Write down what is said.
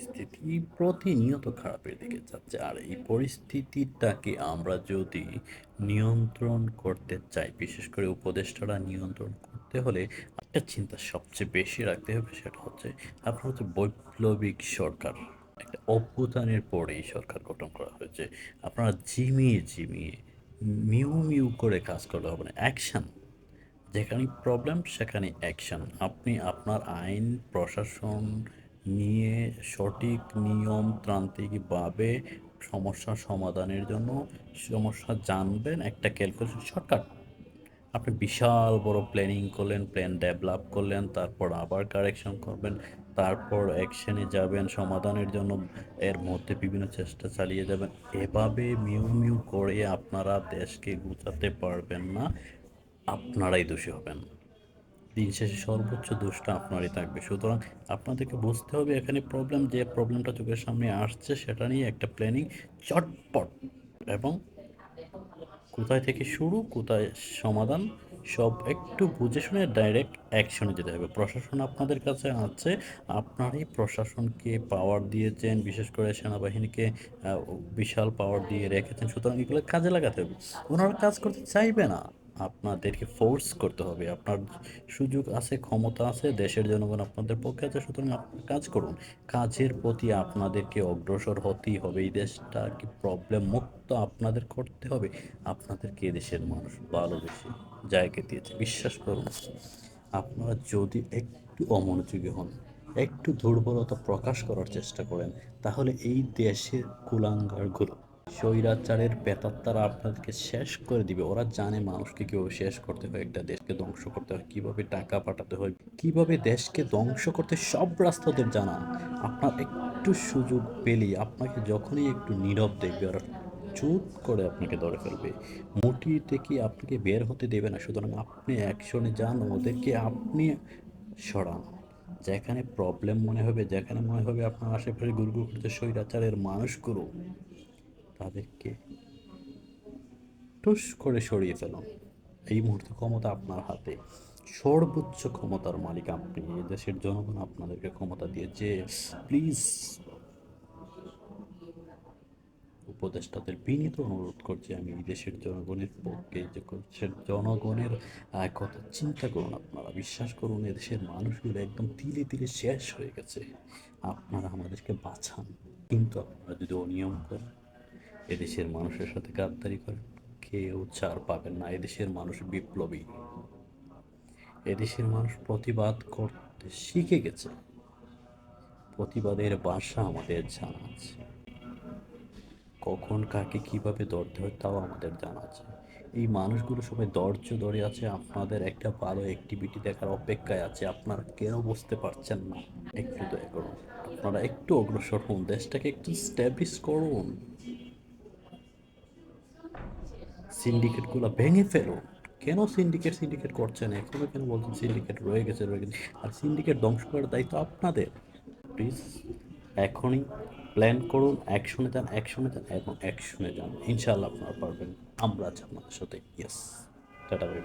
পরিস্থিতি প্রতিনিয়ত খারাপের দিকে যাচ্ছে। আর এই পরিস্থিতিটাকে আমরা যদি নিয়ন্ত্রণ করতে চাই, বিশেষ করে উপদেষ্টারা নিয়ন্ত্রণ করতে হলে একটা চিন্তা সবচেয়ে বেশি রাখতে হবে, সেটা হচ্ছে আপনার হচ্ছে বৈপ্লবিক সরকার। একটা অভ্যুত্থানের পরে এই সরকার গঠন করা হয়েছে। আপনারা জিমিয়ে জিমিয়ে মিউ মিউ করে কাজ করলে হবে না, অ্যাকশন। যেখানে প্রবলেম সেখানে অ্যাকশন। আপনি আপনার আইন, প্রশাসন নিয়ে সঠিক নিয়মতান্ত্রিকভাবে সমস্যা সমাধানের জন্য সমস্যা জানবেন, একটা ক্যালকুলেশন শর্টকাট আপনি বিশাল বড় প্ল্যানিং করলেন প্ল্যান ডেভেলপ করলেন, তারপর আবার কারেকশন করবেন, তারপর অ্যাকশনে যাবেন, সমাধানের জন্য এর মধ্যে বিভিন্ন চেষ্টা চালিয়ে যাবেন। এভাবে মিউ মিউ করে আপনারা দেশকে গুছাতে পারবেন না, আপনারাই দোষী হবেন। দিন শেষে সর্বোচ্চ দোষটা আপনারই থাকবে। সুতরাং আপনাদেরকে বুঝতে হবে এখানে প্রবলেম যে প্রবলেমটা চোখের সামনে আসছে সেটা নিয়ে একটা প্ল্যানিং চটপট। এবং কোথায় থেকে শুরু, কোথায় সমাধান, সব একটু বুঝে শুনে ডাইরেক্ট অ্যাকশনে যেতে হবে। প্রশাসন আপনাদের কাছে আছে, আপনারই প্রশাসনকে পাওয়ার দিয়েছেন, বিশেষ করে সেনাবাহিনীকে বিশাল পাওয়ার দিয়ে রেখেছেন। সুতরাং এগুলো কাজে লাগাতে হবে। ওনারা কাজ করতে চাইবে না। আপনাদেরকে ফোর্স করতে হবে। আপনার সুযোগ আছে, ক্ষমতা আছে, দেশের জনগণ আপনাদের পক্ষে আছে, সুতরাং আপনারা কাজ করুন। কাজের প্রতি আপনাদেরকে অগ্রসর হতেই হবে। এই দেশটা কি প্রবলেম মুক্ত আপনাদের করতে হবে? আপনাদেরকে দেশের মানুষ ভালোবেসে জায়গা দিয়েছে। বিশ্বাস করুন, আপনারা যদি একটু অমনোযোগী হন, একটু দুর্বলতা প্রকাশ করার চেষ্টা করেন, তাহলে এই দেশের কুলাঙ্গারগুলো স্বৈরাচারের পেতাত্তারা আপনাদেরকে শেষ করে দিবে। ওরা জানে মানুষকে কীভাবে শেষ করতে হয়, একটা দেশকে ধ্বংস করতে হয়, কীভাবে টাকা পাঠাতে হয়, কীভাবে দেশকে ধ্বংস করতে সব রাস্তা ওদের জানা। আপনার একটু সুযোগ পেলেই আপনাকে যখনই একটু নীরব দেখবে ওরা চুপ করে আপনাকে ধরে ফেলবে। মুটি থেকে আপনাকে বের হতে দেবে না। সুতরাং আপনি অ্যাকশনে যান, ওদেরকে আপনি সরান। যেখানে প্রবলেম মনে হবে, যেখানে মনে হবে আপনার আশেপাশে গুরুগুরু করতে স্বৈরাচারের মানুষগুলো তাদেরকে টুস করে সরিয়ে ফেলুন এই মুহূর্তে ক্ষমতা আপনার হাতে। সর্বোচ্চ ক্ষমতার মালিক আপনি। দেশের জনগণ আপনাদেরকে ক্ষমতা দিয়েছে। প্লিজ। উপদেষ্টাদের বিনীত অনুরোধ করছি আমি দেশের জনগণের পক্ষে যে দেশের জনগণের কথা চিন্তা করুন আপনারা। বিশ্বাস করুন এদেশের মানুষগুলো একদম তিলে তিলে শেষ হয়ে গেছে। আপনারা আমাদেরকে বাঁচান। কিন্তু আপনারা যদি অনিয়ম করেন এদেশের মানুষের সাথে গাদ্দারি করেন কেউ ছাড় পাবেন না। এদেশের মানুষ বিপ্লবী। এদেশের মানুষ প্রতিবাদ করতে শিখে গেছে। প্রতিবাদের বাসা আমাদের জানা আছে। কখন কাকে কীভাবে ধরতে হয় তাও আমাদের জানা আছে। এই মানুষগুলো সবাই ধৈর্য ধরে আছে। আপনাদের একটা ভালো অ্যাক্টিভিটি দেখার অপেক্ষায় আছে। আপনারা কেন বুঝতে পারছেন না। একটু দয়া করুন। আপনারা একটু অগ্রসর হন। দেশটাকে একটু স্ট্যাবলিশ করুন। সিন্ডিকেটগুলো ভেঙে ফেলো। কেন সিন্ডিকেট সিন্ডিকেট করছেন এখনও কেন বলছেন সিন্ডিকেট রয়ে গেছে রয়ে গেছে? আর সিন্ডিকেট ধ্বংস করার দায়িত্ব আপনাদের। প্লিজ এখনই প্ল্যান করুন অ্যাকশনে যান অ্যাকশনে যান, এবং অ্যাকশনে যান। ইনশাল্লাহ আপনারা পারবেন। আমরা আছি আপনাদের সাথে। Yes tata baby